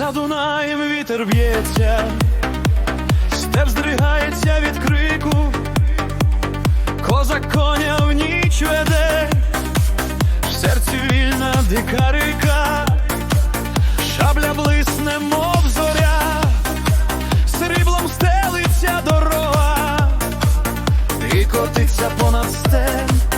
За Дунаєм вітер б'ється, степ здригається від крику, козак коня в ніч веде, в серці вільна дика ріка, шабля блисне, мов зоря, сріблом стелиться дорога, і котиться понад степ.